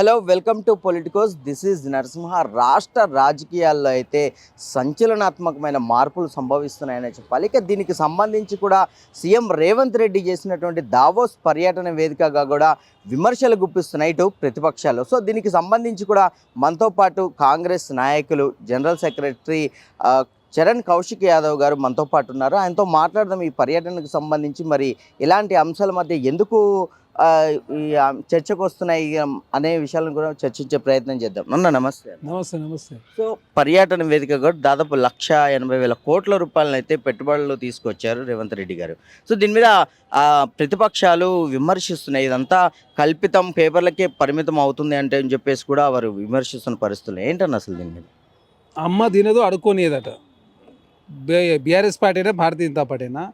Hello welcome to Politikos. This is Narasimha. రాష్ట్ర రాజకీయాల్లో అయితే సంచలనాత్మకమైన మార్పులు సంభవిస్తున్నాయని చెప్పాలి. ఇక దీనికి సంబంధించి కూడా సీఎం రేవంత్ రెడ్డి చేసినటువంటి దావోస్ పర్యటన వేదికగా కూడా విమర్శలు గుప్పిస్తున్నాయి ఇటు ప్రతిపక్షాలు. సో దీనికి సంబంధించి కూడా మనతో పాటు కాంగ్రెస్ నాయకులు జనరల్ సెక్రటరీ చరణ్ కౌశిక్ యాదవ్ గారు మనతో పాటు ఉన్నారు. ఆయనతో మాట్లాడదాం ఈ పర్యటనకు సంబంధించి మరి ఇలాంటి అంశాల మధ్య ఎందుకు చర్చకు వస్తున్నాయి అనే విషయాలను కూడా చర్చించే ప్రయత్నం చేద్దాం. అన్న నమస్తే నమస్తే నమస్తే. సో పర్యటన వేదిక కూడా దాదాపు లక్ష ఎనభై వేల కోట్ల రూపాయలను అయితే పెట్టుబడులు తీసుకొచ్చారు రేవంత్ రెడ్డి గారు. సో దీని మీద ప్రతిపక్షాలు విమర్శిస్తున్నాయి. ఇదంతా కల్పితం పేపర్లకే పరిమితం అవుతుంది అంటే అని చెప్పేసి కూడా వారు విమర్శిస్తున్న పరిస్థితులు. ఏంటన్న అసలు దీని మీద? అమ్మ తినదు అడుక్కోనియదట బీఆర్ఎస్ పార్టీ అయినా భారతీయ జనతా పార్టీ అయినా.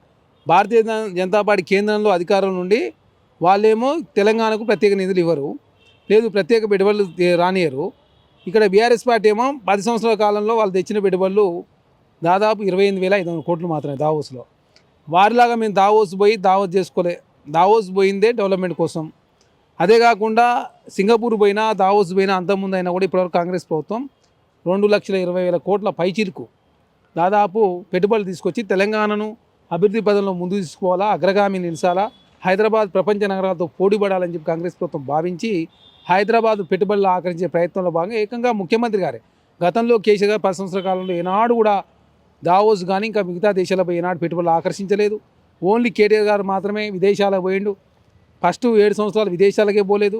భారతీయ జన- జనతా పార్టీ కేంద్రంలో అధికారం నుండి వాళ్ళేమో తెలంగాణకు ప్రత్యేక నిధులు ఇవ్వరు. లేదు ప్రత్యేక పెట్టుబడులు రానియరు ఇక్కడ బీఆర్ఎస్ పార్టీ ఏమో పది సంవత్సరాల కాలంలో వాళ్ళు తెచ్చిన పెట్టుబడులు దాదాపు ఇరవై ఎనిమిది వేల ఐదు వందల కోట్లు మాత్రమే దావోస్లో. వారిలాగా మేము దావోస్ పోయి దావోస్ చేసుకోలే. దావోస్ పోయిందే డెవలప్మెంట్ కోసం. అదే కాకుండా సింగపూర్ పోయినా దావోస్ పోయినా అంతకుముందు అయినా కూడా ఇప్పటివరకు కాంగ్రెస్ ప్రభుత్వం రెండు లక్షల ఇరవై వేల కోట్ల పైచిరుకు దాదాపు పెట్టుబడులు తీసుకొచ్చి తెలంగాణను అభివృద్ధి పదంలో ముందు తీసుకోవాలా అగ్రగామి నిలిచాలా హైదరాబాద్ ప్రపంచ నగరాలతో పోటీపడాలని చెప్పి కాంగ్రెస్ ప్రభుత్వం భావించి హైదరాబాద్ పెట్టుబడులు ఆకర్షించే ప్రయత్నంలో భాగంగా ఏకంగా ముఖ్యమంత్రి గారే. గతంలో కేసీఆర్ గారు పది సంవత్సరాల కాలంలో ఏనాడు కూడా దావోస్ కానీ ఇంకా మిగతా దేశాలపై ఏనాడు పెట్టుబడులు ఆకర్షించలేదు. ఓన్లీ కేటీఆర్ గారు మాత్రమే విదేశాలకు పోయిండు. ఫస్ట్ ఏడు సంవత్సరాలు విదేశాలకే పోలేదు.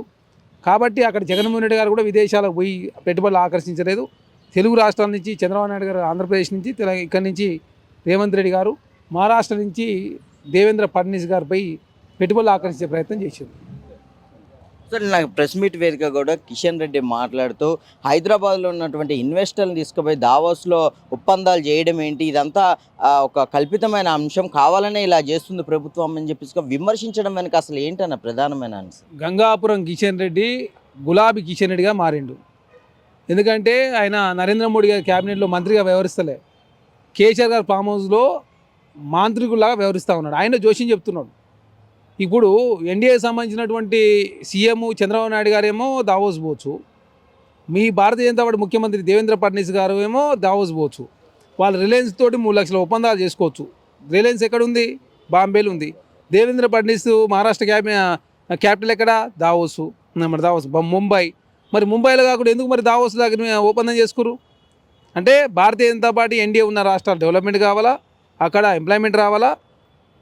కాబట్టి అక్కడ జగన్మోహన్ రెడ్డి గారు కూడా విదేశాలకు పోయి పెట్టుబడులు ఆకర్షించలేదు. తెలుగు రాష్ట్రాల నుంచి చంద్రబాబు నాయుడు గారు ఆంధ్రప్రదేశ్ నుంచి ఇక్కడి నుంచి రేవంత్ రెడ్డి గారు మహారాష్ట్ర నుంచి దేవేంద్ర ఫడ్నీస్ గారిపై పెట్టుబడులు ఆకర్షించే ప్రయత్నం చేశారు సో నాకు ప్రెస్ మీట్ వేదిక కూడా కిషన్ రెడ్డి మాట్లాడుతూ హైదరాబాద్లో ఉన్నటువంటి ఇన్వెస్టర్లను తీసుకుపోయి దావోస్లో ఒప్పందాలు చేయడం ఏంటి? ఇదంతా ఒక కల్పితమైన అంశం. కావాలనే ఇలా చేస్తుంది ప్రభుత్వం అని చెప్పేసి విమర్శించడం వెనక అసలు ఏంటన్న ప్రధానమైన అంశం? గంగాపురం కిషన్ రెడ్డి గులాబీ కిషన్ రెడ్డిగా మారిండు. ఎందుకంటే ఆయన నరేంద్ర మోడీ గారి క్యాబినెట్లో మంత్రిగా వ్యవహరిస్తలే. కేసీఆర్ గారి ఫామ్ హౌస్లో మాంత్రికులాగా వ్యవహరిస్తూ ఉన్నాడు. ఆయన జోషిని చెప్తున్నాడు. ఇప్పుడు ఎన్డీఏ సంబంధించినటువంటి సీఎం చంద్రబాబు నాయుడు గారేమో దావోస్ పోవచ్చు. మీ భారతీయ జనతా పార్టీ ముఖ్యమంత్రి దేవేంద్ర ఫడ్నీస్ గారు ఏమో దావోస్ పోవచ్చు. వాళ్ళు రిలయన్స్ తోటి మూడు లక్షల ఒప్పందాలు చేసుకోవచ్చు. రిలయన్స్ ఎక్కడుంది? బాంబేలు ఉంది. దేవేంద్ర ఫడ్నీస్ మహారాష్ట్ర క్యాబి క్యాపిటల్ ఎక్కడ? దావోసు. మరి దావోస్ ముంబై. మరి ముంబైలో కాకుండా ఎందుకు మరి దావోస్ దగ్గర ఒప్పందం చేసుకురు అంటే భారతీయ జనతా పార్టీ ఎన్డీఏ ఉన్న రాష్ట్రాలు డెవలప్మెంట్ కావాలా? అక్కడ ఎంప్లాయ్మెంట్ రావాలా?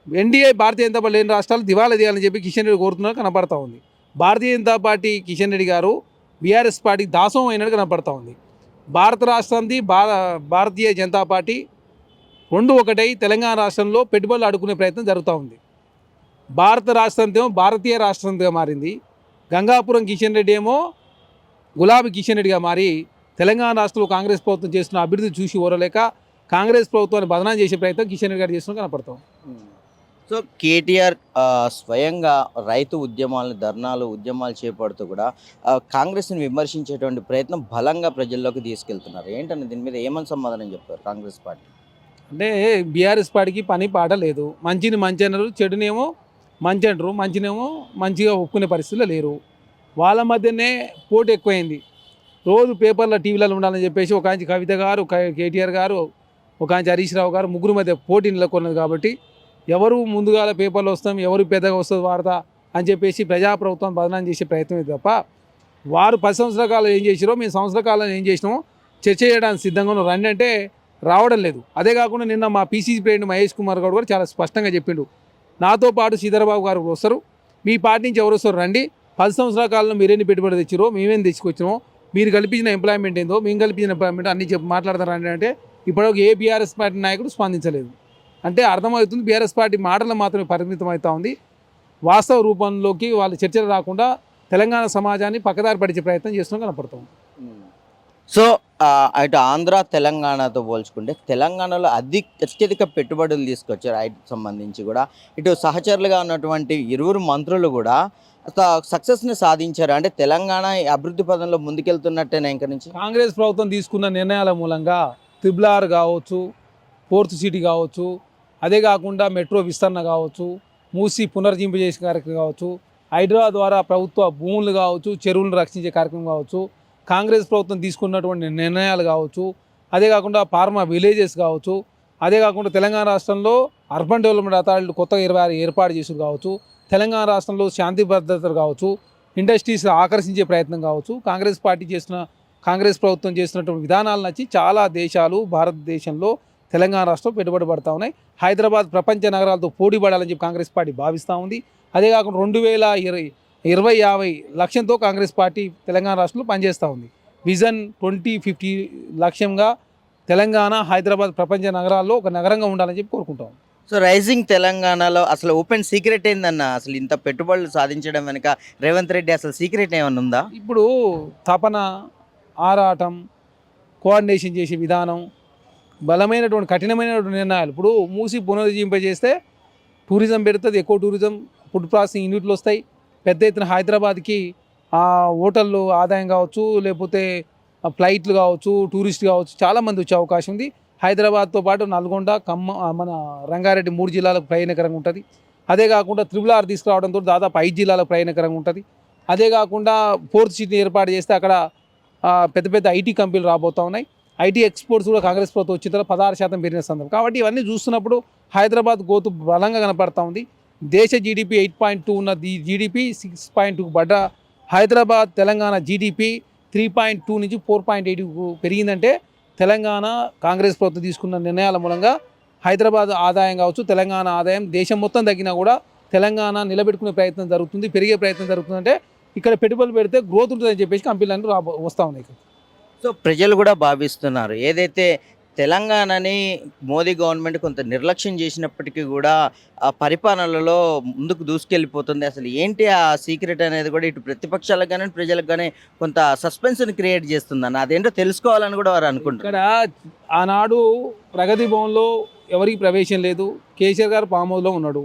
ఎన్డీఏ భారతీయ జనతా పార్టీ లేని రాష్ట్రాలు దివాలా తీయాలని చెప్పి కిషన్ రెడ్డి కోరుతున్నారు కనపడతా ఉంది. Bharatiya Janata party Kishan Reddy garu BRS party దాసం అయినట్టు కనపడతా ఉంది. భారత రాష్ట్రంది భార భారతీయ జనతా పార్టీ రెండు ఒకటై తెలంగాణ రాష్ట్రంలో పెట్టుబడులు అడుకునే ప్రయత్నం జరుగుతూ ఉంది. భారత రాష్ట్రంతో భారతీయ రాష్ట్రంగా మారింది. గంగాపురం కిషన్ రెడ్డి ఏమో గులాబీ కిషన్ రెడ్డిగా మారి తెలంగాణ రాష్ట్రంలో కాంగ్రెస్ ప్రభుత్వం చేస్తున్న అభివృద్ధి చూసి ఓరలేక కాంగ్రెస్ ప్రభుత్వాన్ని బదనాం చేసే ప్రయత్నం కిషన్ రెడ్డి గారు చేస్తున్న కనపడతాం సో కేటీఆర్ స్వయంగా రైతు ఉద్యమాలు ధర్నాలు ఉద్యమాలు చేపడుతూ కూడా కాంగ్రెస్ని విమర్శించేటువంటి ప్రయత్నం బలంగా ప్రజల్లోకి తీసుకెళ్తున్నారు. ఏంటంటే దీని మీద ఏమని సమాధానం చెప్తారు కాంగ్రెస్ పార్టీ? అంటే బీఆర్ఎస్ పార్టీకి పని పాట లేదు. మంచిని మంచి అనరు చెడునేమో మంచి అంటారు మంచినేమో మంచిగా ఒప్పుకునే పరిస్థితుల్లో లేరు. వాళ్ళ మధ్యనే పోటీ ఎక్కువైంది. రోజు పేపర్లో టీవీలలో ఉండాలని చెప్పేసి ఒక ఆయన కవిత గారు కేటీఆర్ గారు ఒక ఆయన హరీష్ రావు గారు ముగ్గురు మధ్య పోటీ నెలకొన్నది కాబట్టి ఎవరు ముందుగాల పేపర్లు వస్తాం ఎవరు పెద్దగా వస్తుంది వార్త అని చెప్పేసి ప్రజాప్రభుత్వం బదనాం చేసే ప్రయత్నం ఇది తప్ప వారు పది సంవత్సరాల కాలం ఏం చేసిరో మేము సంవత్సర కాలం ఏం చేసినామో చర్చ చేయడానికి సిద్ధంగా రండి అంటే రావడం లేదు. అదే కాకుండా నిన్న మా పీసీసీ ప్రెసిడెంట్ మహేష్ కుమార్ గౌడ్ కూడా చాలా స్పష్టంగా చెప్పిండు. నాతో పాటు శ్రీధరబాబు గారు కూడా వస్తారు. మీ పార్టీ నుంచి ఎవరు వస్తారు రండి. పది సంవత్సరాల కాలంలో మీరేని పెట్టుబడి తెచ్చిరో మేమేం తెచ్చుకొచ్చినామో మీరు కల్పించిన ఎంప్లాయ్మెంట్ ఏందో మేము కల్పించిన ఎంప్లాయ్మెంట్ అన్ని చెప్పి మాట్లాడతారు రండి అంటే ఇప్పటివరకు ఏ బీఆర్ఎస్ పార్టీ నాయకుడు స్పందించలేదు. అంటే అర్థమవుతుంది బీఆర్ఎస్ పార్టీ మాటలు మాత్రమే పరిమితం అవుతా ఉంది. వాస్తవ రూపంలోకి వాళ్ళు చర్చలు రాకుండా తెలంగాణ సమాజాన్ని పక్కదారి పడిచే ప్రయత్నం చేస్తున్నాం కనపడతాం సో అటు ఆంధ్ర తెలంగాణతో పోల్చుకుంటే తెలంగాణలో అధిక అత్యధిక పెట్టుబడులు తీసుకొచ్చారు ఐటీకి సంబంధించి కూడా. ఇటు సహచరులుగా ఉన్నటువంటి ఇరువురు మంత్రులు కూడా సక్సెస్ని సాధించారు. అంటే తెలంగాణ అభివృద్ధి పదంలో ముందుకెళ్తున్నట్టేనా ఇంక నుంచి? కాంగ్రెస్ ప్రభుత్వం తీసుకున్న నిర్ణయాల మూలంగా త్రిబుల్ ఆర్ కావచ్చు ఫోర్త్ సిటీ కావచ్చు అదే కాకుండా మెట్రో విస్తరణ కావచ్చు మూసి పునర్జింపజేసే కార్యక్రమం కావచ్చు హైడ్రా ద్వారా ప్రభుత్వ భూములు కావచ్చు చెరువులను రక్షించే కార్యక్రమం కావచ్చు కాంగ్రెస్ ప్రభుత్వం తీసుకున్నటువంటి నిర్ణయాలు కావచ్చు అదే కాకుండా ఫార్మా విలేజెస్ కావచ్చు అదే కాకుండా తెలంగాణ రాష్ట్రంలో అర్బన్ డెవలప్మెంట్ అథారిటీలు కొత్తగా ఇరవై ఆరు ఏర్పాటు చేసుకు కావచ్చు తెలంగాణ రాష్ట్రంలో శాంతి భద్రతలు కావచ్చు ఇండస్ట్రీస్ ఆకర్షించే ప్రయత్నం కావచ్చు కాంగ్రెస్ పార్టీ చేసిన కాంగ్రెస్ ప్రభుత్వం చేసినటువంటి విధానాలు నచ్చి చాలా దేశాలు భారతదేశంలో తెలంగాణ రాష్ట్రం పెట్టుబడి పడతా ఉన్నాయి. హైదరాబాద్ ప్రపంచ నగరాలతో పోటీ పడాలని చెప్పి కాంగ్రెస్ పార్టీ భావిస్తూ ఉంది. అదే కాకుండా రెండు వేల ఇరవై ఇరవై యాభై లక్ష్యంతో కాంగ్రెస్ పార్టీ తెలంగాణ రాష్ట్రంలో పనిచేస్తూ ఉంది. విజన్ ట్వంటీ ఫిఫ్టీ లక్ష్యంగా తెలంగాణ హైదరాబాద్ ప్రపంచ నగరాల్లో ఒక నగరంగా ఉండాలని చెప్పి కోరుకుంటాం సో రైజింగ్ తెలంగాణలో అసలు ఓపెన్ సీక్రెట్ ఏందన్న? అసలు ఇంత పెట్టుబడులు సాధించడం వెనుక రేవంత్ రెడ్డి అసలు సీక్రెట్ ఏమైనా ఉందా? ఇప్పుడు తపన ఆరాటం కోఆర్డినేషన్ చేసే విధానం బలమైనటువంటి కఠినమైనటువంటి నిర్ణయాలు. ఇప్పుడు మూసి పునరుజ్జీంపజేస్తే టూరిజం పెడుతుంది ఎక్కువ టూరిజం ఫుడ్ ప్రాసెసింగ్ యూనిట్లు వస్తాయి. పెద్ద ఎత్తున హైదరాబాద్కి ఆ హోటళ్ళు ఆదాయం కావచ్చు లేకపోతే ఫ్లైట్లు కావచ్చు టూరిస్ట్ కావచ్చు చాలామంది వచ్చే అవకాశం ఉంది. హైదరాబాద్తో పాటు నల్గొండ ఖమ్మ మన రంగారెడ్డి మూడు జిల్లాలకు ప్రయాణకరంగా ఉంటుంది. అదే కాకుండా త్రిబుల్ ఆర్ తీసుకురావడంతో దాదాపు ఐదు జిల్లాలకు ప్రయాణకరంగా ఉంటుంది. అదే కాకుండా ఫోర్త్ సిటీ ఏర్పాటు చేస్తే అక్కడ పెద్ద పెద్ద ఐటీ కంపెనీలు రాబోతూ ఉన్నాయి. ఐటీ ఎక్స్పోర్ట్స్ కూడా కాంగ్రెస్ ప్రభుత్వం వచ్చిన తర్వాత పదహారు శాతం పెరిగిన సందర్భం కాబట్టి ఇవన్నీ చూస్తున్నప్పుడు హైదరాబాద్ గోతు బలంగా కనపడతా ఉంది దేశ జీడిపి ఎయిట్ పాయింట్ టూ ఉన్న ది జీడిపి సిక్స్ పాయింట్ టూ పడ్డ Hyderabad Telangana GDP three point two నుంచి ఫోర్ పాయింట్ ఎయిట్ పెరిగిందంటే తెలంగాణ కాంగ్రెస్ ప్రభుత్వం తీసుకున్న నిర్ణయాల మూలంగా హైదరాబాద్ ఆదాయం కావచ్చు తెలంగాణ ఆదాయం దేశం మొత్తం తగ్గినా కూడా తెలంగాణ నిలబెట్టుకునే ప్రయత్నం జరుగుతుంది పెరిగే ప్రయత్నం జరుగుతుందంటే ఇక్కడ పెట్టుబడులు పెడితే గ్రోత్ ఉంటుందని చెప్పేసి కంపెనీలు రాబో వస్తూ ఉన్నాయి ఇక్కడ. సో ప్రజలు కూడా భావిస్తున్నారు. ఏదైతే తెలంగాణని మోదీ గవర్నమెంట్ కొంత నిర్లక్ష్యం చేసినప్పటికీ కూడా ఆ పరిపాలనలో ముందుకు దూసుకెళ్ళిపోతుంది. అసలు ఏంటి ఆ సీక్రెట్ అనేది కూడా ఇటు ప్రతిపక్షాలకు కానీ ప్రజలకు కానీ కొంత సస్పెన్స్ని క్రియేట్ చేస్తుందన్న అదేంటో తెలుసుకోవాలని కూడా వారు అనుకుంటారు ఇక్కడ ఆనాడు ప్రగతి భవన్లో ఎవరికి ప్రవేశం లేదు. కేసీఆర్ గారు ఫామ్ హౌస్లో ఉన్నాడు.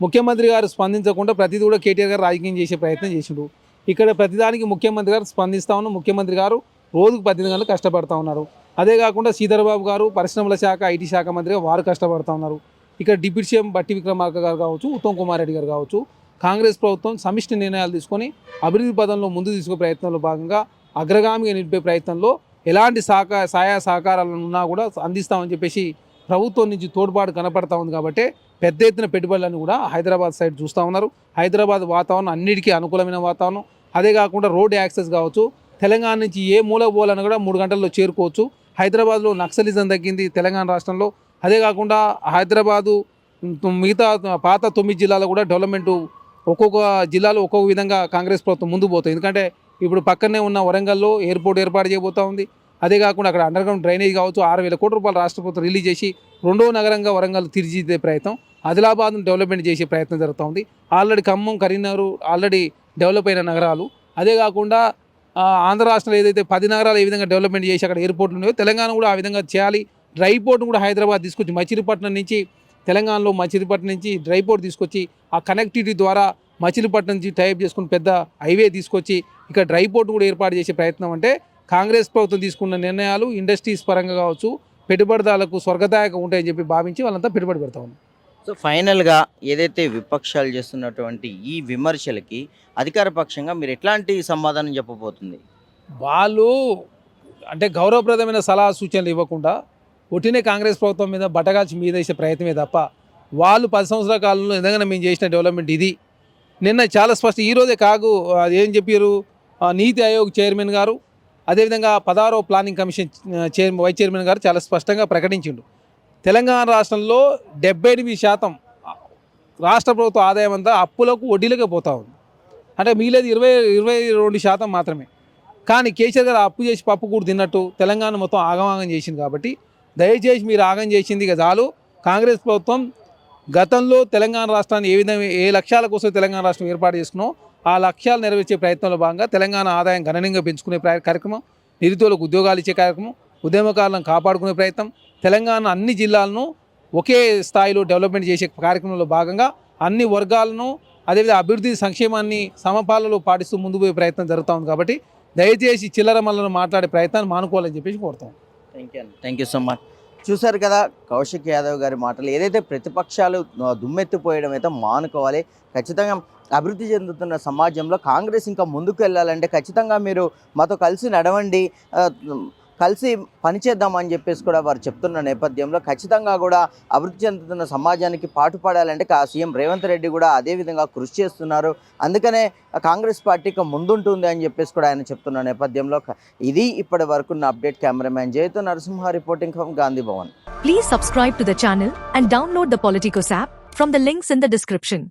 ముఖ్యమంత్రి గారు స్పందించకుండా ప్రతిదీ కూడా కేటీఆర్ గారు రాజకీయం చేసే ప్రయత్నం చేసిండు. ఇక్కడ ప్రతిదానికి ముఖ్యమంత్రి గారు స్పందిస్తా ఉన్న ముఖ్యమంత్రి గారు రోజుకు పద్దెనిమిది గంటలు కష్టపడతా ఉన్నారు. అదే కాకుండా శ్రీధరబాబు గారు పరిశ్రమల శాఖ ఐటీ శాఖ మంత్రిగా వారు కష్టపడుతూ ఉన్నారు. ఇక్కడ డిప్యూటీ సీఎం బట్టి విక్రమార్క గారు కావచ్చు ఉత్తమ్ కుమార్ రెడ్డి గారు కావచ్చు కాంగ్రెస్ ప్రభుత్వం సమిష్టి నిర్ణయాలు తీసుకొని అభివృద్ధి పదంలో ముందు తీసుకునే ప్రయత్నంలో భాగంగా అగ్రగామిగా నిలిపే ప్రయత్నంలో ఎలాంటి సహకార సహాయ సహకారాలు ఉన్నా కూడా అందిస్తామని చెప్పేసి ప్రభుత్వం నుంచి తోడ్పాటు కనపడతా ఉంది కాబట్టి పెద్ద ఎత్తున పెట్టుబడులను కూడా హైదరాబాద్ సైడ్ చూస్తూ ఉన్నారు. హైదరాబాద్ వాతావరణం అన్నిటికీ అనుకూలమైన వాతావరణం. అదే కాకుండా రోడ్ యాక్సెస్ కావచ్చు తెలంగాణ నుంచి ఏ మూల పోవాలని కూడా మూడు గంటల్లో చేరుకోవచ్చు. హైదరాబాద్లో నక్సలిజం తగ్గింది తెలంగాణ రాష్ట్రంలో. అదే కాకుండా హైదరాబాదు మిగతా పాత తొమ్మిది జిల్లాలో కూడా డెవలప్మెంట్ ఒక్కొక్క జిల్లాలో ఒక్కొక్క విధంగా కాంగ్రెస్ ప్రభుత్వం ముందు పోతుంది. ఎందుకంటే ఇప్పుడు పక్కనే ఉన్న వరంగల్లో ఎయిర్పోర్ట్ ఏర్పాటు చేయబోతూ ఉంది. అదే కాకుండా అక్కడ అండర్గ్రౌండ్ డ్రైనేజ్ కావచ్చు ఆరు వేల కోట్ల రూపాయలు రాష్ట్ర ప్రభుత్వం రిలీజ్ చేసి రెండో నగరంగా వరంగల్ తీర్చిదిద్దే ప్రయత్నం ఆదిలాబాద్ను డెవలప్మెంట్ చేసే ప్రయత్నం జరుగుతూ ఉంది. Already Khammam Karimnagar already develop అయిన నగరాలు. అదే కాకుండా ఆంధ్ర రాష్ట్రంలో ఏదైతే పది నగరాలు ఏ విధంగా డెవలప్మెంట్ చేసి అక్కడ ఎయిర్పోర్ట్లు ఉన్నాయో తెలంగాణ కూడా ఆ విధంగా చేయాలి. డ్రై పోర్ట్ కూడా హైదరాబాద్ తీసుకొచ్చి మచిలీపట్నం నుంచి తెలంగాణలో మచిలీపట్నం నుంచి డ్రై పోర్ట్ తీసుకొచ్చి ఆ కనెక్టివిటీ ద్వారా మచిలీపట్నం నుంచి టైప్ చేసుకుని పెద్ద హైవే తీసుకొచ్చి ఇక్కడ డ్రై పోర్ట్ కూడా ఏర్పాటు చేసే ప్రయత్నం అంటే కాంగ్రెస్ ప్రభుత్వం తీసుకున్న నిర్ణయాలు ఇండస్ట్రీస్ పరంగా కావచ్చు పెట్టుబడిదారులకు స్వర్గదాయకం ఉంటాయని చెప్పి భావించి వాళ్ళంతా పెట్టుబడి పెడతా ఉన్నారు. సో ఫైనల్గా ఏదైతే విపక్షాలు చేస్తున్నటువంటి ఈ విమర్శలకి అధికార పక్షంగా మీరు ఎట్లాంటి సమాధానం చెప్పబోతుంది? వాళ్ళు అంటే గౌరవప్రదమైన సలహా సూచనలు ఇవ్వకుండా ఒట్టినే కాంగ్రెస్ ప్రభుత్వం మీద బట్టగాల్చి మీద వేసే ప్రయత్నమే తప్ప వాళ్ళు పది సంవత్సరాల కాలంలో ఎందుకంటే మేము చేసిన డెవలప్మెంట్ ఇది. నిన్న చాలా స్పష్టం ఈరోజే కాగు అది ఏం చెప్పారు నీతి ఆయోగ్ చైర్మన్ గారు అదేవిధంగా పదహారో planning commission chair vice chairman గారు చాలా స్పష్టంగా ప్రకటించిండు. తెలంగాణ రాష్ట్రంలో డెబ్బై ఎనిమిది శాతం రాష్ట్ర ప్రభుత్వ ఆదాయం అంతా అప్పులకు వడ్డీలకే పోతా ఉంది. అంటే మిగిలేదు ఇరవై ఇరవై రెండు శాతం మాత్రమే. కానీ కేసీఆర్ గారు అప్పు చేసి పప్పు కూడా తిన్నట్టు తెలంగాణ మొత్తం ఆగమాగం చేసింది కాబట్టి దయచేసి మీరు ఆగం చేసింది ఇక చాలు. కాంగ్రెస్ ప్రభుత్వం గతంలో తెలంగాణ రాష్ట్రాన్ని ఏ విధంగా ఏ లక్ష్యాల కోసం తెలంగాణ రాష్ట్రం ఏర్పాటు చేసుకున్నో ఆ లక్ష్యాలు నెరవేర్చే ప్రయత్నంలో భాగంగా తెలంగాణ ఆదాయం గణనీయంగా పెంచుకునే ప్ర- కార్యక్రమం నిరుద్యోగులకు ఉద్యోగాలు ఇచ్చే కార్యక్రమం ఉద్యమకారులను కాపాడుకునే ప్రయత్నం తెలంగాణ అన్ని జిల్లాలను ఒకే స్థాయిలో డెవలప్మెంట్ చేసే కార్యక్రమంలో భాగంగా అన్ని వర్గాలను అదేవిధంగా అభివృద్ధి సంక్షేమాన్ని సమపాలలో పాటిస్తూ ముందు పోయే ప్రయత్నం జరుగుతూ ఉంది కాబట్టి దయచేసి చిల్లర మల్లను మాట్లాడే ప్రయత్నాన్ని మానుకోవాలని చెప్పేసి కోరుతాం. Thank you thank you so much చూశారు కదా కౌశిక్ యాదవ్ గారి మాటలు. ఏదైతే ప్రతిపక్షాలు దుమ్మెత్తిపోయడం అయితే మానుకోవాలి ఖచ్చితంగా అభివృద్ధి చెందుతున్న సమాజంలో కాంగ్రెస్ ఇంకా ముందుకు వెళ్ళాలంటే ఖచ్చితంగా మీరు మాతో కలిసి నడవండి. కలిసి పనిచేద్దామని చెప్పేసి కూడా వారు చెప్తున్న నేపథ్యంలో ఖచ్చితంగా కూడా అభివృద్ధి చెందుతున్న సమాజానికి పాటుపడాలంటే కా- సీఎం రేవంత్ రెడ్డి కూడా అదే విధంగా కృషి చేస్తున్నారు. అందుకనే కాంగ్రెస్ పార్టీకి ముందుంటుంది అని చెప్పేసి కూడా ఆయన చెప్తున్న నేపథ్యంలో ఇది ఇప్పటి వరకున్న update. Cameraman జయతో Narasimha reporting from Gandhi Bhavan. Please subscribe to the channel and download the Politikos app from the links in the description